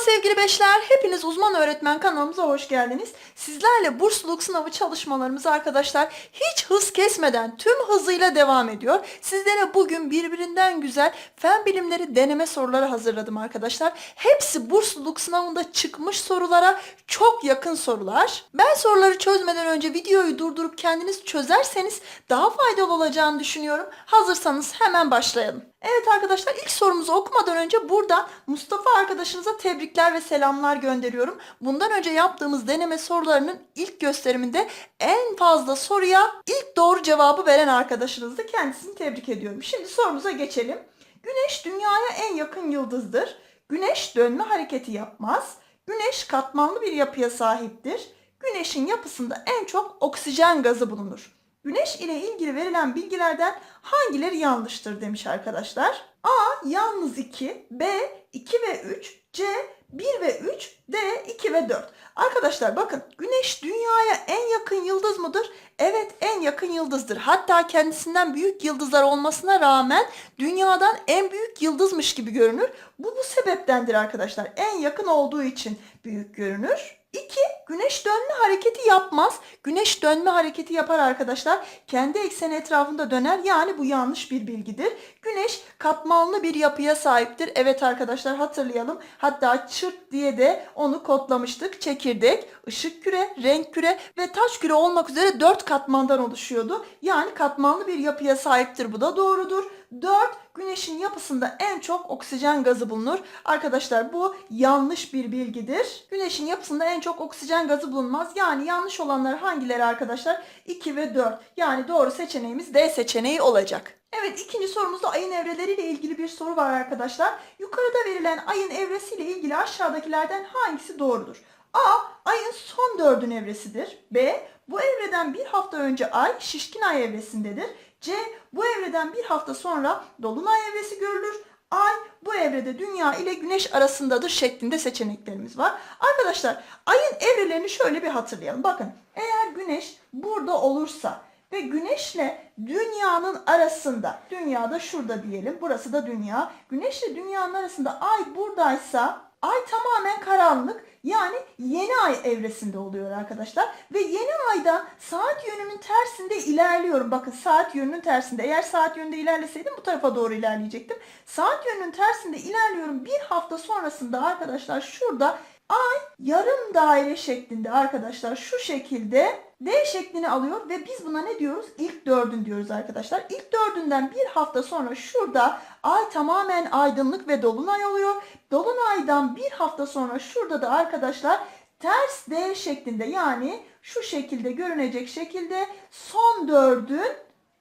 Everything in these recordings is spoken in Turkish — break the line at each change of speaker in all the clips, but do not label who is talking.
sevgili beşler, hepiniz uzman öğretmen kanalımıza hoş geldiniz. Sizlerle bursluluk sınavı çalışmalarımız arkadaşlar hiç hız kesmeden tüm hızıyla devam ediyor. Sizlere bugün birbirinden güzel fen bilimleri deneme soruları hazırladım arkadaşlar. Hepsi bursluluk sınavında çıkmış sorulara çok yakın sorular. Ben soruları çözmeden önce videoyu durdurup kendiniz çözerseniz daha faydalı olacağını düşünüyorum. Hazırsanız hemen başlayalım. Evet arkadaşlar ilk sorumuzu okumadan önce buradan Mustafa arkadaşınıza tebrikler ve selamlar gönderiyorum. Bundan önce yaptığımız deneme sorularının ilk gösteriminde en fazla soruya ilk doğru cevabı veren arkadaşınızdı. Kendisini tebrik ediyorum. Şimdi sorumuza geçelim. Güneş dünyaya en yakın yıldızdır. Güneş dönme hareketi yapmaz. Güneş katmanlı bir yapıya sahiptir. Güneşin yapısında en çok oksijen gazı bulunur. Güneş ile ilgili verilen bilgilerden hangileri yanlıştır demiş arkadaşlar. A. Yalnız 2, B. 2 ve 3, C. 1 ve 3, D. 2 ve 4. Arkadaşlar bakın Güneş dünyaya en yakın yıldız mıdır? Evet en yakın yıldızdır. Hatta kendisinden büyük yıldızlar olmasına rağmen dünyadan en büyük yıldızmış gibi görünür. Bu bu sebeptendir arkadaşlar. En yakın olduğu için büyük görünür. 2. Güneş dönme hareketi yapmaz. Güneş dönme hareketi yapar arkadaşlar. Kendi ekseni etrafında döner. Yani bu yanlış bir bilgidir. Güneş katmanlı bir yapıya sahiptir. Evet arkadaşlar hatırlayalım. Hatta çırt diye de onu kodlamıştık. Çekirdek, ışık küre, renk küre ve taş küre olmak üzere 4 katmandan oluşuyordu. Yani katmanlı bir yapıya sahiptir. Bu da doğrudur. 4. Güneşin yapısında en çok oksijen gazı bulunur. Arkadaşlar bu yanlış bir bilgidir. Güneşin yapısında en çok oksijen gazı bulunmaz. Yani yanlış olanlar hangileri arkadaşlar? 2 ve 4. Yani doğru seçeneğimiz D seçeneği olacak. Evet ikinci sorumuzda ayın evreleriyle ilgili bir soru var arkadaşlar. Yukarıda verilen ayın evresiyle ilgili aşağıdakilerden hangisi doğrudur? A. Ayın son dördün evresidir. B. Bu evreden bir hafta önce ay şişkin ay evresindedir. C. Bu evreden bir hafta sonra dolunay evresi görülür. Ay bu evrede dünya ile güneş arasındadır şeklinde seçeneklerimiz var. Arkadaşlar ayın evrelerini şöyle bir hatırlayalım. Bakın eğer güneş burada olursa ve güneşle dünyanın arasında, dünyada şurada diyelim, burası da dünya. Güneşle dünyanın arasında ay buradaysa ay tamamen karanlık yani yeni ay evresinde oluyor arkadaşlar. Ve yeni ayda saat yönünün tersinde ilerliyorum. Bakın saat yönünün tersinde. Eğer saat yönünde ilerleseydim bu tarafa doğru ilerleyecektim. Saat yönünün tersinde ilerliyorum. Bir hafta sonrasında arkadaşlar şurada ay yarım daire şeklinde arkadaşlar şu şekilde D şeklini alıyor ve biz buna ne diyoruz? İlk dördün diyoruz arkadaşlar. İlk dördünden bir hafta sonra şurada ay tamamen aydınlık ve dolunay oluyor. Dolunaydan bir hafta sonra şurada da arkadaşlar ters D şeklinde yani şu şekilde görünecek şekilde son dördün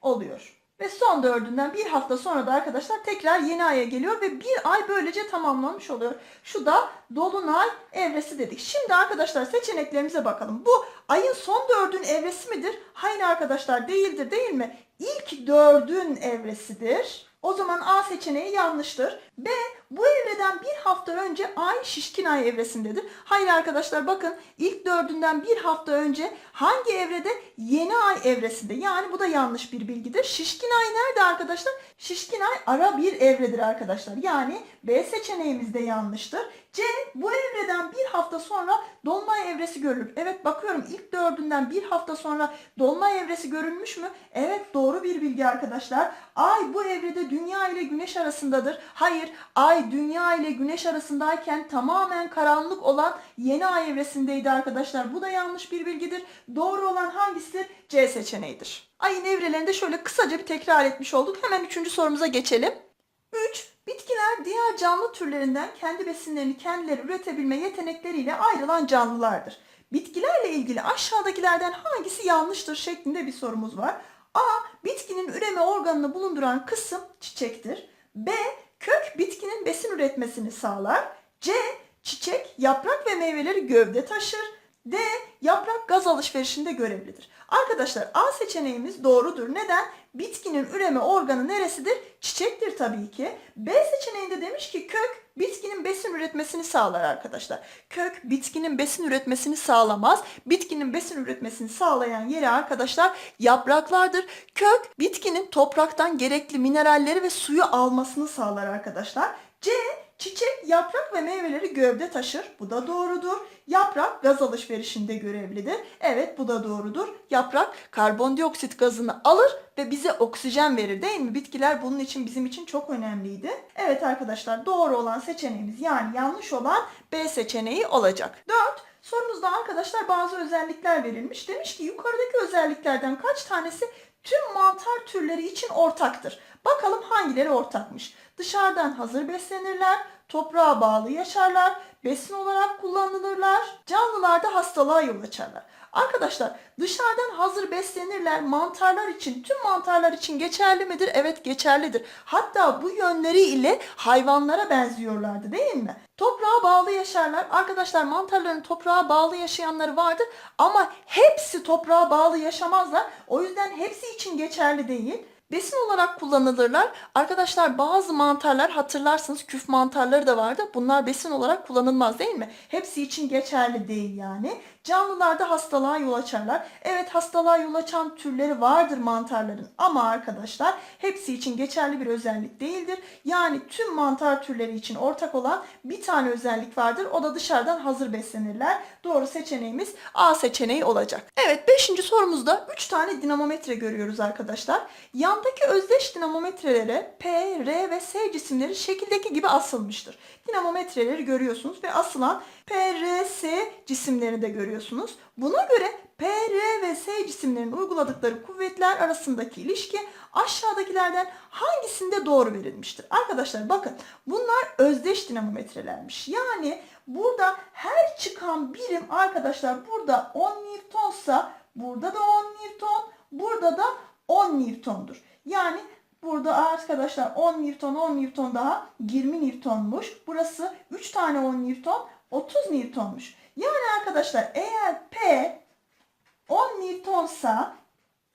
oluyor. Ve son dördünden bir hafta sonra da arkadaşlar tekrar yeni aya geliyor ve bir ay böylece tamamlanmış oluyor. Şu da dolunay evresi dedik. Şimdi arkadaşlar seçeneklerimize bakalım. Bu ayın son dördün evresi midir? Hayır arkadaşlar değildir değil mi? İlk dördün evresidir. O zaman A seçeneği yanlıştır. B bu evreden bir hafta önce ay şişkin ay evresindedir. Hayır arkadaşlar bakın ilk dördünden bir hafta önce hangi evrede? Yeni ay evresinde. Yani bu da yanlış bir bilgidir. Şişkin ay nerede arkadaşlar? Şişkin ay ara bir evredir arkadaşlar. Yani B seçeneğimiz de yanlıştır. C bu evreden bir hafta sonra dolunay evresi görülür. Evet bakıyorum ilk dördünden bir hafta sonra dolunay evresi görülmüş mü? Evet doğru bir bilgi arkadaşlar. Ay bu evrede dünya ile güneş arasındadır. Hayır ay dünya ile güneş arasındayken tamamen karanlık olan yeni ay evresindeydi arkadaşlar. Bu da yanlış bir bilgidir. Doğru olan hangisidir? C seçeneğidir. Ayın evrelerini de şöyle kısaca bir tekrar etmiş olduk. Hemen üçüncü sorumuza geçelim. 3. Bitkiler diğer canlı türlerinden kendi besinlerini kendileri üretebilme yetenekleriyle ayrılan canlılardır. Bitkilerle ilgili aşağıdakilerden hangisi yanlıştır şeklinde bir sorumuz var. A. Bitkinin üreme organını bulunduran kısım çiçektir. B. Kök bitkinin besin üretmesini sağlar. C. Çiçek, yaprak ve meyveleri gövde taşır. D. Yaprak gaz alışverişinde görevlidir. Arkadaşlar A seçeneğimiz doğrudur. Neden? Bitkinin üreme organı neresidir? Çiçektir tabii ki. B seçeneğinde demiş ki kök bitkinin besin üretmesini sağlar arkadaşlar. Kök bitkinin besin üretmesini sağlamaz. Bitkinin besin üretmesini sağlayan yeri arkadaşlar yapraklardır. Kök bitkinin topraktan gerekli mineralleri ve suyu almasını sağlar arkadaşlar. C çiçek, yaprak ve meyveleri gövde taşır. Bu da doğrudur. Yaprak gaz alışverişinde görevlidir. Evet bu da doğrudur. Yaprak karbondioksit gazını alır ve bize oksijen verir değil mi? Bitkiler bunun için bizim için çok önemliydi. Evet arkadaşlar doğru olan seçeneğimiz yani yanlış olan B seçeneği olacak. 4. Sorumuzda arkadaşlar bazı özellikler verilmiş. Demiş ki yukarıdaki özelliklerden kaç tanesi tüm mantar türleri için ortaktır? Bakalım hangileri ortakmış? Dışarıdan hazır beslenirler, toprağa bağlı yaşarlar, besin olarak kullanılırlar, canlılarda hastalığa yol açarlar. Arkadaşlar dışarıdan hazır beslenirler mantarlar için, tüm mantarlar için geçerli midir? Evet geçerlidir. Hatta bu yönleri ile hayvanlara benziyorlardı değil mi? Toprağa bağlı yaşarlar. Arkadaşlar mantarların toprağa bağlı yaşayanları vardır ama hepsi toprağa bağlı yaşamazlar. O yüzden hepsi için geçerli değil. Besin olarak kullanılırlar. Arkadaşlar bazı mantarlar hatırlarsınız küf mantarları da vardı. Bunlar besin olarak kullanılmaz değil mi? Hepsi için geçerli değil yani. Canlılarda hastalığa yol açarlar. Evet hastalığa yol açan türleri vardır mantarların ama arkadaşlar hepsi için geçerli bir özellik değildir. Yani tüm mantar türleri için ortak olan bir tane özellik vardır. O da dışarıdan hazır beslenirler. Doğru seçeneğimiz A seçeneği olacak. Evet 5. sorumuzda 3 tane dinamometre görüyoruz arkadaşlar. Yandaki özdeş dinamometrelere P, R ve S cisimleri şekildeki gibi asılmıştır. Dinamometreleri görüyorsunuz ve asılan P, R, S cisimlerini de görüyorsunuz. Buna göre P, R ve S cisimlerinin uyguladıkları kuvvetler arasındaki ilişki aşağıdakilerden hangisinde doğru verilmiştir? Arkadaşlar bakın bunlar özdeş dinamometrelermiş. Yani burada her çıkan birim arkadaşlar burada 10 Newton'sa burada da 10 Newton, burada da 10 Newton'dur. Yani Burada arkadaşlar 10 Newton 10 Newton daha 20 Newton'muş. Burası 3 tane 10 Newton 30 Newton'muş. Yani arkadaşlar eğer P 10 Newton'sa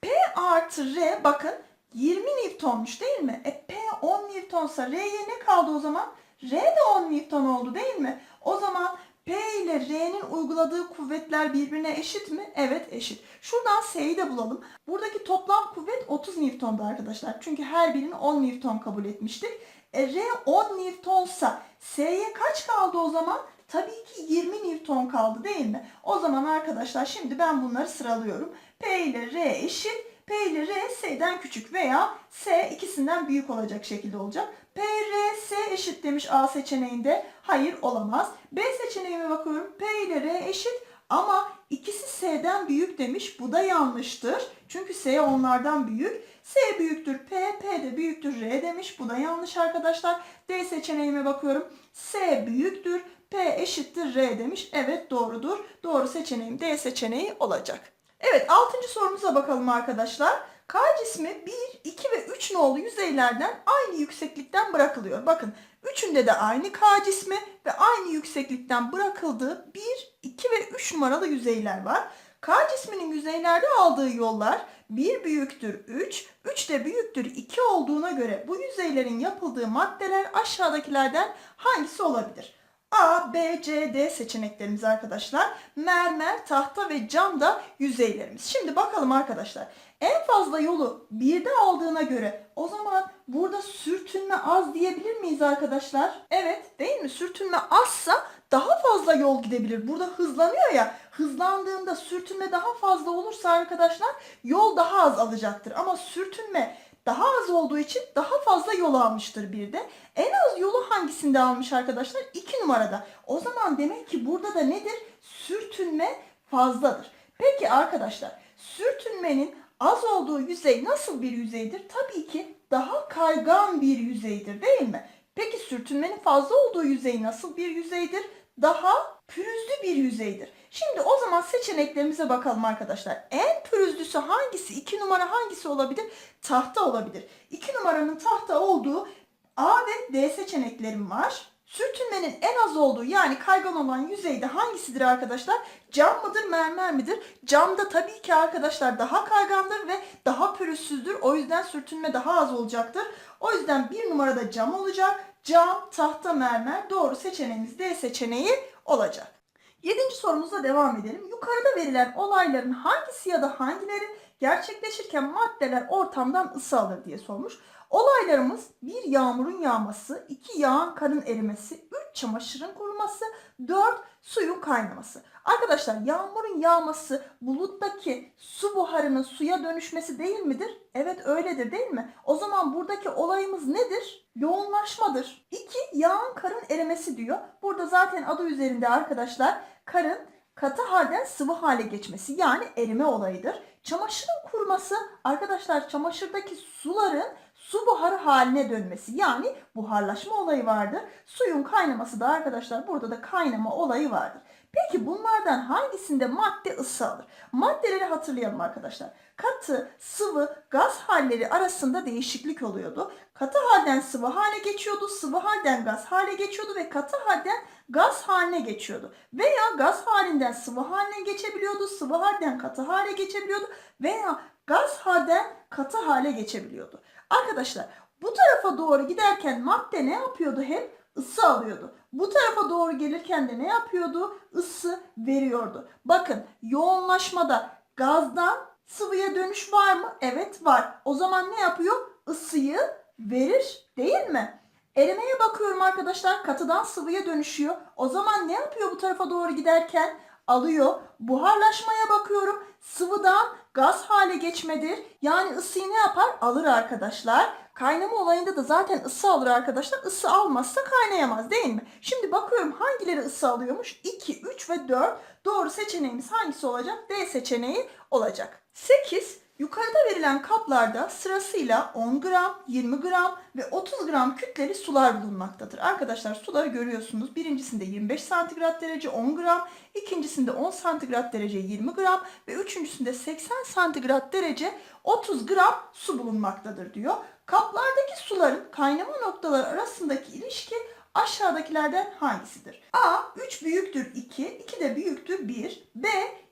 P artı R bakın 20 Newton'muş değil mi? E P 10 Newton'sa R'ye ne kaldı o zaman? R de 10 Newton oldu değil mi? O zaman P ile R'nin uyguladığı kuvvetler birbirine eşit mi? Evet eşit. Şuradan S'yi de bulalım. Buradaki toplam kuvvet 30 Newton'du arkadaşlar. Çünkü her birini 10 Newton kabul etmiştik. E, R 10 Newton'sa S'ye kaç kaldı o zaman? Tabii ki 20 Newton kaldı değil mi? O zaman arkadaşlar şimdi ben bunları sıralıyorum. P ile R eşit. P ile R S'den küçük veya S ikisinden büyük olacak şekilde olacak. P, R, S eşit demiş A seçeneğinde. Hayır olamaz. B seçeneğime bakıyorum. P ile R eşit ama ikisi S'den büyük demiş. Bu da yanlıştır. Çünkü S onlardan büyük. S büyüktür P, P de büyüktür R demiş. Bu da yanlış arkadaşlar. D seçeneğime bakıyorum. S büyüktür. P eşittir R demiş. Evet doğrudur. Doğru seçeneğim D seçeneği olacak. Evet 6. sorumuza bakalım arkadaşlar. K cismi 1, 2 ve 3 nolu yüzeylerden aynı yükseklikten bırakılıyor. Bakın üçünde de aynı K cismi ve aynı yükseklikten bırakıldığı 1, 2 ve 3 numaralı yüzeyler var. K cisminin yüzeylerde aldığı yollar 1 büyüktür 3, 3 de büyüktür 2 olduğuna göre bu yüzeylerin yapıldığı maddeler aşağıdakilerden hangisi olabilir? A, B, C, D seçeneklerimiz arkadaşlar. Mermer, tahta ve cam da yüzeylerimiz. Şimdi bakalım arkadaşlar. En fazla yolu birde aldığına göre o zaman burada sürtünme az diyebilir miyiz arkadaşlar? Evet değil mi? Sürtünme azsa daha fazla yol gidebilir. Burada hızlanıyor ya. Hızlandığında sürtünme daha fazla olursa arkadaşlar yol daha az alacaktır. Ama sürtünme daha az olduğu için daha fazla yol almıştır bir de. En az yolu hangisinde almış arkadaşlar? 2 numarada. O zaman demek ki burada da nedir? Sürtünme fazladır. Peki arkadaşlar sürtünmenin az olduğu yüzey nasıl bir yüzeydir? Tabii ki daha kaygan bir yüzeydir değil mi? Peki sürtünmenin fazla olduğu yüzey nasıl bir yüzeydir? Daha pürüzlü bir yüzeydir. Şimdi o zaman seçeneklerimize bakalım arkadaşlar. En pürüzlüsü hangisi? 2 numara hangisi olabilir? Tahta olabilir. 2 numaranın tahta olduğu A ve D seçeneklerim var. Sürtünmenin en az olduğu yani kaygan olan yüzeyde hangisidir arkadaşlar? Cam mıdır, mermer midir? Cam da tabii ki arkadaşlar daha kaygandır ve daha pürüzsüzdür. O yüzden sürtünme daha az olacaktır. O yüzden bir numarada cam olacak. Cam, tahta, mermer doğru seçeneğimiz D seçeneği olacak. Yedinci sorumuzla devam edelim. Yukarıda verilen olayların hangisi ya da hangileri gerçekleşirken maddeler ortamdan ısı alır diye sormuş. Olaylarımız bir yağmurun yağması, iki yağan karın erimesi, üç çamaşırın kuruması, dört suyun kaynaması. Arkadaşlar yağmurun yağması buluttaki su buharının suya dönüşmesi değil midir? Evet öyledir değil mi? O zaman buradaki olayımız nedir? Yoğunlaşmadır. İki yağan karın erimesi diyor. Burada zaten adı üzerinde arkadaşlar karın katı halden sıvı hale geçmesi yani erime olayıdır. Çamaşırın kuruması arkadaşlar çamaşırdaki suların su buharı haline dönmesi yani buharlaşma olayı vardır. Suyun kaynaması da arkadaşlar burada da kaynama olayı vardır. Peki bunlardan hangisinde madde ısı alır? Maddeleri hatırlayalım arkadaşlar. Katı, sıvı, gaz halleri arasında değişiklik oluyordu. Katı halden sıvı hale geçiyordu, sıvı halden gaz hale geçiyordu ve katı halden gaz haline geçiyordu. Veya gaz halinden sıvı haline geçebiliyordu, sıvı halden katı hale geçebiliyordu veya gaz halden katı hale geçebiliyordu. Arkadaşlar bu tarafa doğru giderken madde ne yapıyordu hep? Isı alıyordu. Bu tarafa doğru gelirken de ne yapıyordu? Isı veriyordu. Bakın yoğunlaşmada gazdan sıvıya dönüş var mı? Evet var. O zaman ne yapıyor? Isıyı verir değil mi? Erimeye bakıyorum arkadaşlar. Katıdan sıvıya dönüşüyor. O zaman ne yapıyor bu tarafa doğru giderken? Alıyor. Buharlaşmaya bakıyorum. Sıvıdan gaz hale geçmedir. Yani ısıyı ne yapar? Alır arkadaşlar. Kaynama olayında da zaten ısı alır arkadaşlar. Isı almazsa kaynayamaz değil mi? Şimdi bakıyorum hangileri ısı alıyormuş? 2, 3 ve 4. Doğru seçeneğimiz hangisi olacak? D seçeneği olacak. 8. Yukarıda verilen kaplarda sırasıyla 10 gram, 20 gram ve 30 gram kütleli sular bulunmaktadır. Arkadaşlar suları görüyorsunuz. Birincisinde 25 santigrat derece 10 gram, ikincisinde 10 santigrat derece 20 gram ve üçüncüsünde 80 santigrat derece 30 gram su bulunmaktadır diyor. Kaplardaki suların kaynama noktaları arasındaki ilişki aşağıdakilerden hangisidir? A 3 büyüktür 2, 2 de büyüktür 1. B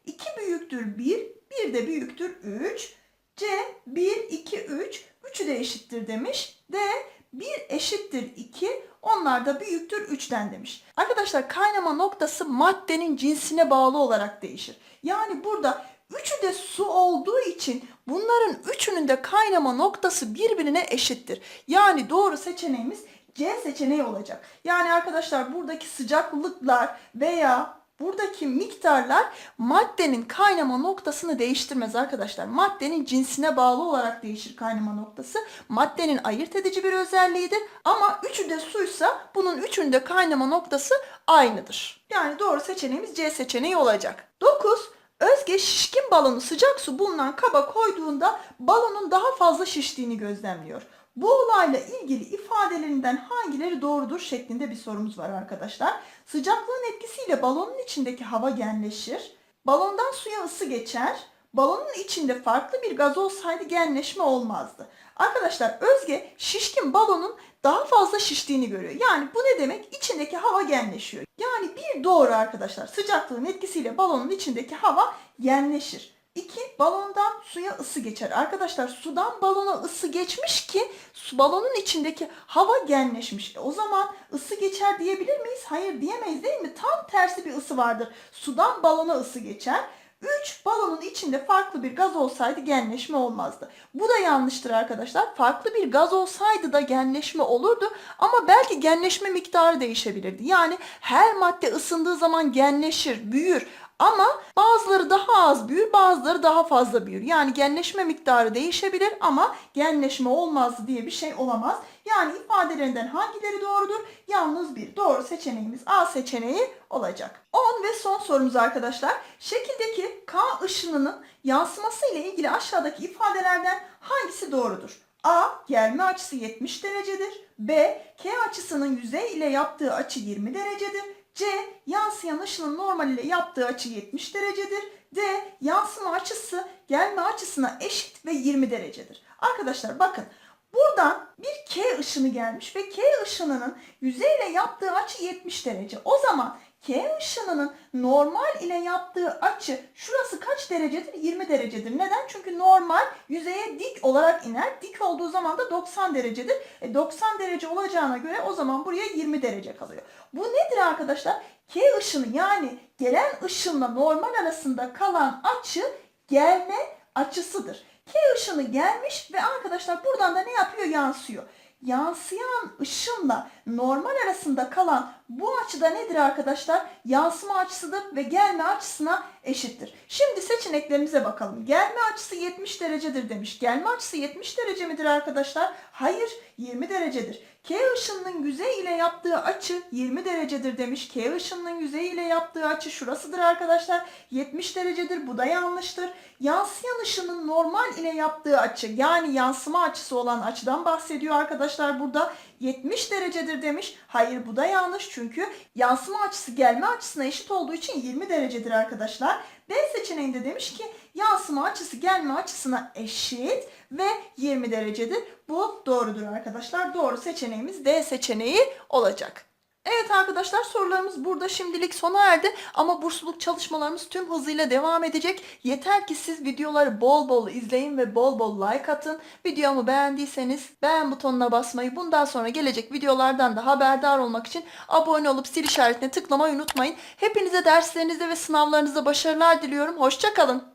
2 büyüktür 1, 1 de büyüktür 3. C 1, 2, 3, 3'ü de eşittir demiş. D 1 eşittir 2, onlar da büyüktür 3'ten demiş. Arkadaşlar kaynama noktası maddenin cinsine bağlı olarak değişir. Yani burada üçü de su olduğu için bunların üçünün de kaynama noktası birbirine eşittir. Yani doğru seçeneğimiz C seçeneği olacak. Yani arkadaşlar buradaki sıcaklıklar veya buradaki miktarlar maddenin kaynama noktasını değiştirmez arkadaşlar. Maddenin cinsine bağlı olarak değişir kaynama noktası. Maddenin ayırt edici bir özelliğidir. Ama üçü de suysa bunun üçünde kaynama noktası aynıdır. Yani doğru seçeneğimiz C seçeneği olacak. 9. Özge şişkin balonu sıcak su bulunan kaba koyduğunda balonun daha fazla şiştiğini gözlemliyor. Bu olayla ilgili ifadelerinden hangileri doğrudur şeklinde bir sorumuz var arkadaşlar. Sıcaklığın etkisiyle balonun içindeki hava genleşir. Balondan suya ısı geçer. Balonun içinde farklı bir gaz olsaydı genleşme olmazdı. Arkadaşlar Özge şişkin balonun daha fazla şiştiğini görüyor. Yani bu ne demek? İçindeki hava genleşiyor. Yani bir doğru arkadaşlar. Sıcaklığın etkisiyle balonun içindeki hava genleşir. 2. Balondan suya ısı geçer. Arkadaşlar sudan balona ısı geçmiş ki su balonun içindeki hava genleşmiş. E, o zaman ısı geçer diyebilir miyiz? Hayır diyemeyiz değil mi? Tam tersi bir ısı vardır. Sudan balona ısı geçer. 3. Balonun içinde farklı bir gaz olsaydı genleşme olmazdı. Bu da yanlıştır arkadaşlar. Farklı bir gaz olsaydı da genleşme olurdu ama belki genleşme miktarı değişebilirdi. Yani her madde ısındığı zaman genleşir, büyür. Ama bazıları daha az büyür, bazıları daha fazla büyür. Yani genleşme miktarı değişebilir ama genleşme olmaz diye bir şey olamaz. Yani ifadelerinden hangileri doğrudur? Yalnız bir doğru seçeneğimiz A seçeneği olacak. 10 ve son sorumuz arkadaşlar. Şekildeki K ışınının yansıması ile ilgili aşağıdaki ifadelerden hangisi doğrudur? A. Gelme açısı 70 derecedir. B. K açısının yüzey ile yaptığı açı 20 derecedir. C. Yansıyan ışının normal ile yaptığı açı 70 derecedir. D. Yansıma açısı gelme açısına eşit ve 20 derecedir. Arkadaşlar bakın buradan bir K ışını gelmiş ve K ışınının yüzeyle yaptığı açı 70 derece. O zaman K ışınının normal ile yaptığı açı şurası kaç derecedir? 20 derecedir. Neden? Çünkü normal yüzeye dik olarak iner. Dik olduğu zaman da 90 derecedir. E 90 derece olacağına göre o zaman buraya 20 derece kalıyor. Bu nedir arkadaşlar? K ışını yani gelen ışınla normal arasında kalan açı gelme açısıdır. K ışını gelmiş ve arkadaşlar buradan da ne yapıyor? Yansıyor. Yansıyan ışınla normal arasında kalan bu açıda nedir arkadaşlar? Yansıma açısıdır ve gelme açısına eşittir. Şimdi seçeneklerimize bakalım. Gelme açısı 70 derecedir demiş. Gelme açısı 70 derece midir arkadaşlar? Hayır 20 derecedir. K ışınının yüzey ile yaptığı açı 20 derecedir demiş. K ışınının yüzey ile yaptığı açı şurasıdır arkadaşlar. 70 derecedir. Bu da yanlıştır. Yansıyan ışının normal ile yaptığı açı yani yansıma açısı olan açıdan bahsediyor arkadaşlar burada. 70 derecedir demiş. Hayır bu da yanlış çünkü yansıma açısı gelme açısına eşit olduğu için 20 derecedir arkadaşlar. B seçeneğinde demiş ki yansıma açısı gelme açısına eşit ve 20 derecedir. Bu doğrudur arkadaşlar. Doğru seçeneğimiz D seçeneği olacak. Evet arkadaşlar sorularımız burada şimdilik sona erdi ama bursluluk çalışmalarımız tüm hızıyla devam edecek. Yeter ki siz videoları bol bol izleyin ve bol bol like atın. Videomu beğendiyseniz beğen butonuna basmayı, bundan sonra gelecek videolardan da haberdar olmak için abone olup sil işaretine tıklamayı unutmayın. Hepinize derslerinizde ve sınavlarınızda başarılar diliyorum. Hoşçakalın.